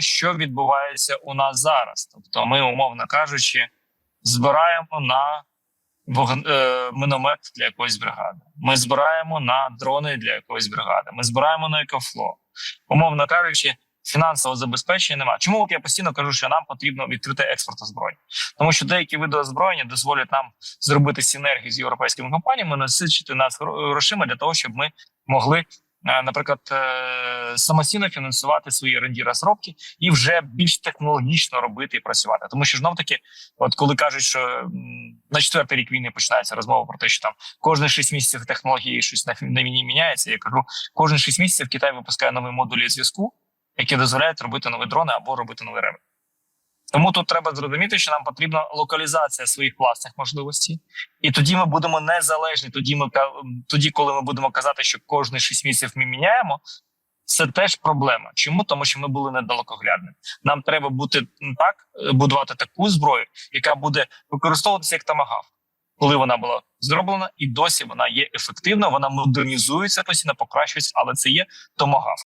що відбувається у нас зараз. Тобто, ми, умовно кажучи, збираємо на вогн- е, міномет для якоїсь бригади. Ми збираємо на дрони для якоїсь бригади. Ми збираємо на екофло. Умовно кажучи, фінансового забезпечення немає. Чому я постійно кажу, що нам потрібно відкрити експорт озброєнь? Тому що деякі види озброєння дозволять нам зробити синергію з європейськими компаніями, насичити нас гро- грошима для того, щоб ми могли. Е, Наприклад, е, самостійно фінансувати свої ренді розробки і вже більш технологічно робити і працювати. Тому що знов таки, от коли кажуть, що на четвертий рік війни починається розмова про те, що там кожні 6 місяців технології щось на, війні міняється. Я кажу, кожні 6 місяців Китай випускає нові модулі зв'язку, які дозволяють робити нові дрони або робити нові реби. Тому тут треба зрозуміти, що нам потрібна локалізація своїх власних можливостей, і тоді ми будемо незалежні. Тоді ми тоді, коли ми будемо казати, що кожні 6 місяців ми міняємо. Це теж проблема. Чому? Тому що ми були недалекоглядними. Нам треба бути так, е, будувати таку зброю, яка буде використовуватися як тамагав, коли вона була зроблена, і досі вона є ефективна, вона модернізується постійно, покращується, але це є томагав.